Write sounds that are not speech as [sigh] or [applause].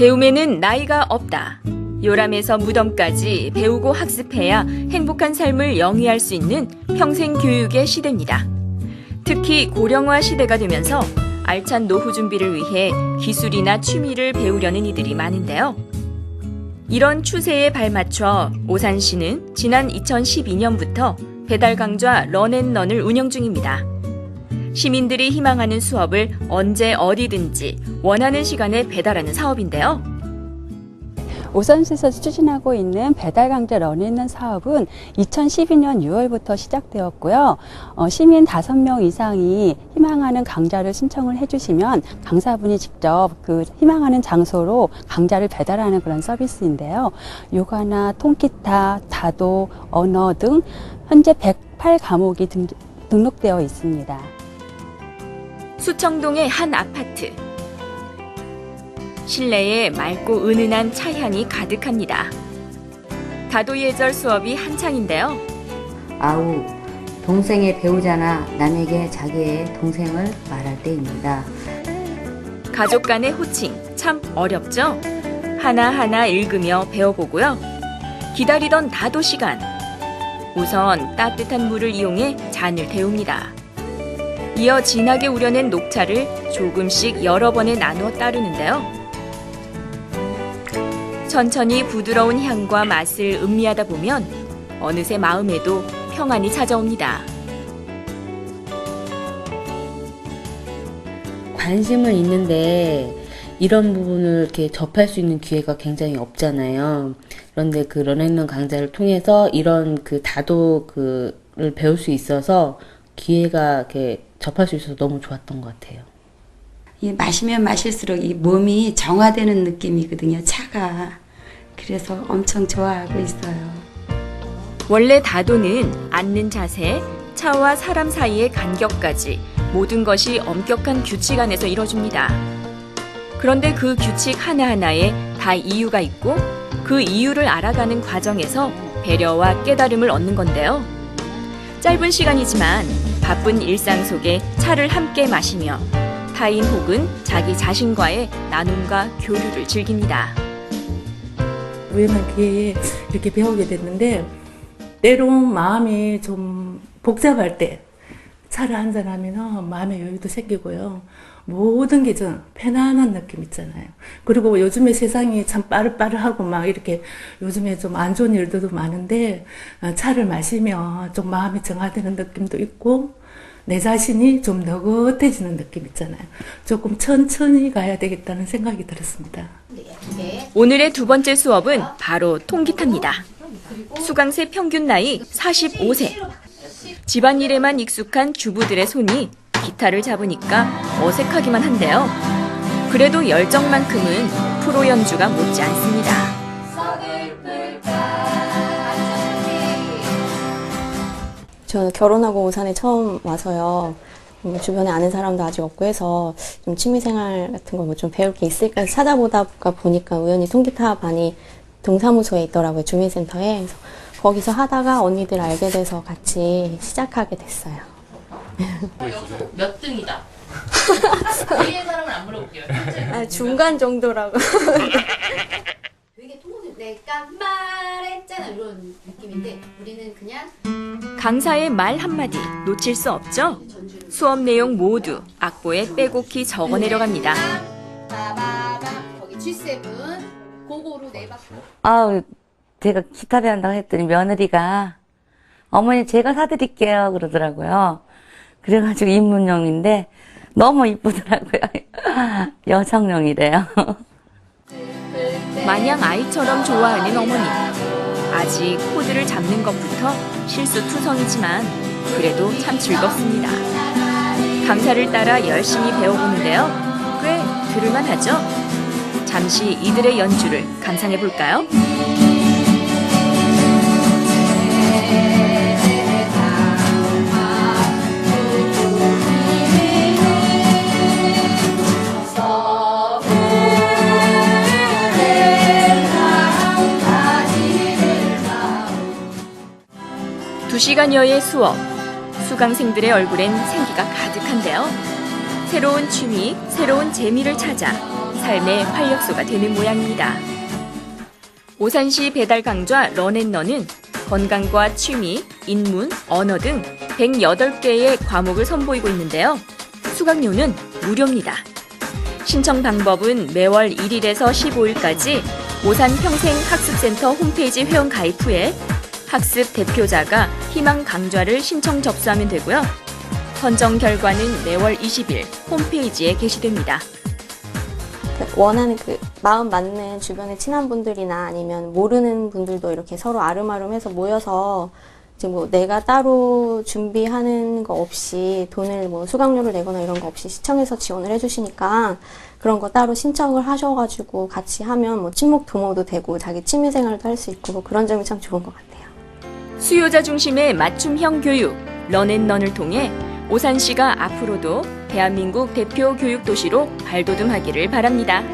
배움에는 나이가 없다. 요람에서 무덤까지 배우고 학습해야 행복한 삶을 영위할 수 있는 평생 교육의 시대입니다. 특히 고령화 시대가 되면서 알찬 노후 준비를 위해 기술이나 취미를 배우려는 이들이 많은데요. 이런 추세에 발맞춰 오산시는 지난 2012년부터 배달 강좌 런앤런을 운영 중입니다. 시민들이 희망하는 수업을 언제 어디든지 원하는 시간에 배달하는 사업인데요. 오산시에서 추진하고 있는 배달 강제 런있는 사업은 2012년 6월부터 시작되었고요. 어, 시민 5명 이상이 희망하는 강좌를 신청을 해주시면 강사분이 직접 그 희망하는 장소로 강좌를 배달하는 그런 서비스인데요. 요가나 통기타, 다도, 언어 등 현재 108 과목이 등, 등록되어 있습니다. 수청동의 한 아파트. 실내에 맑고 은은한 차향이 가득합니다. 다도 예절 수업이 한창인데요. 아우, 동생의 배우자나 남에게 자기의 동생을 말할 때입니다. 가족 간의 호칭 참 어렵죠? 하나하나 읽으며 배워보고요. 기다리던 다도 시간. 우선 따뜻한 물을 이용해 잔을 데웁니다. 이어 진하게 우려낸 녹차를 조금씩 여러 번에 나누어 따르는데요. 천천히 부드러운 향과 맛을 음미하다 보면 어느새 마음에도 평안이 찾아옵니다. 관심은 있는데 이런 부분을 이렇게 접할 수 있는 기회가 굉장히 없잖아요. 그런데 그 런앤런 강좌를 통해서 이런 그 다도 그를 배울 수 있어서 기회가 이렇게 접할 수 있어서 너무 좋았던 것 같아요. 이 마시면 마실수록 이 몸이 정화되는 느낌이거든요. 차가. 그래서 엄청 좋아하고 있어요. 원래 다도는 앉는 자세, 차와 사람 사이의 간격까지 모든 것이 엄격한 규칙 안에서 이뤄집니다. 그런데 그 규칙 하나하나에 다 이유가 있고 그 이유를 알아가는 과정에서 배려와 깨달음을 얻는 건데요. 짧은 시간이지만 바쁜 일상 속에 차를 함께 마시며 타인 혹은 자기 자신과의 나눔과 교류를 즐깁니다. 우연한 기회에 이렇게 배우게 됐는데 때론 마음이 좀 복잡할 때 차를 한잔 하면 마음의 여유도 생기고요. 모든 게 좀 편안한 느낌 있잖아요. 그리고 요즘에 세상이 참 빠르빠르하고 막 이렇게 요즘에 좀 안 좋은 일들도 많은데 어, 차를 마시면 좀 마음이 정화되는 느낌도 있고 내 자신이 좀 느긋해지는 느낌 있잖아요. 조금 천천히 가야 되겠다는 생각이 들었습니다. 오늘의 두 번째 수업은 바로 통기타입니다. 수강생 평균 나이 45세. 집안일에만 익숙한 주부들의 손이 기타를 잡으니까 어색하기만 한데요. 그래도 열정만큼은 프로 연주가 못지 않습니다. 저는 결혼하고 오산에 처음 와서요. 음, 주변에 아는 사람도 아직 없고 해서 좀 취미생활 같은 거 뭐 좀 배울 게 있을까 찾아보다가 보니까 우연히 통기타 반이 동사무소에 있더라고요. 주민센터에. 그래서 거기서 하다가 언니들 알게 돼서 같이 시작하게 됐어요. 몇 등이다? A의 사람을 안 물어볼게요. 아, 중간 정도라고. 되게 통통 내가 말했잖아 이런 느낌인데 우리는 그냥 강사의 말 한마디 놓칠 수 없죠? 수업 내용 모두 악보에 빼곡히 적어 내려갑니다. 거기 G7 고고로 네 바퀴 아우, 제가 기타 배운다고 했더니 며느리가 어머니 제가 사드릴게요 그러더라고요. 그래가지고 입문용인데 너무 이쁘더라고요. [laughs] 여성용이래요. [laughs] 마냥 아이처럼 좋아하는 어머니. 아직 코드를 잡는 것부터 실수투성이지만 그래도 참 즐겁습니다. 강사를 따라 열심히 배워보는데요. 꽤 들을만하죠? 잠시 이들의 연주를 감상해 볼까요? 두 시간여의 수업. 수강생들의 얼굴엔 생기가 가득한데요. 새로운 취미, 새로운 재미를 찾아 삶의 활력소가 되는 모양입니다. 오산시 배달 강좌 런앤런은 건강과 취미, 인문, 언어 등 108개의 과목을 선보이고 있는데요. 수강료는 무료입니다. 신청 방법은 매월 1일에서 15일까지 오산 평생학습센터 홈페이지 회원 가입 후에 학습 대표자가 희망 강좌를 신청 접수하면 되고요. 선정 결과는 매월 20일 홈페이지에 게시됩니다. 그 원하는 그 마음 맞는 주변에 친한 분들이나 아니면 모르는 분들도 이렇게 서로 아름아름해서 모여서 이제 뭐 내가 따로 준비하는 거 없이 돈을 뭐 수강료를 내거나 이런 거 없이 시청해서 지원을 해주시니까 그런 거 따로 신청을 하셔가지고 같이 하면 뭐 친목 도모도 되고 자기 취미 생활도 할 수 있고 그런 점이 참 좋은 것 같아요. 수요자 중심의 맞춤형 교육 런앤런을 통해 오산시가 앞으로도 대한민국 대표 교육 도시로 발돋움하기를 바랍니다.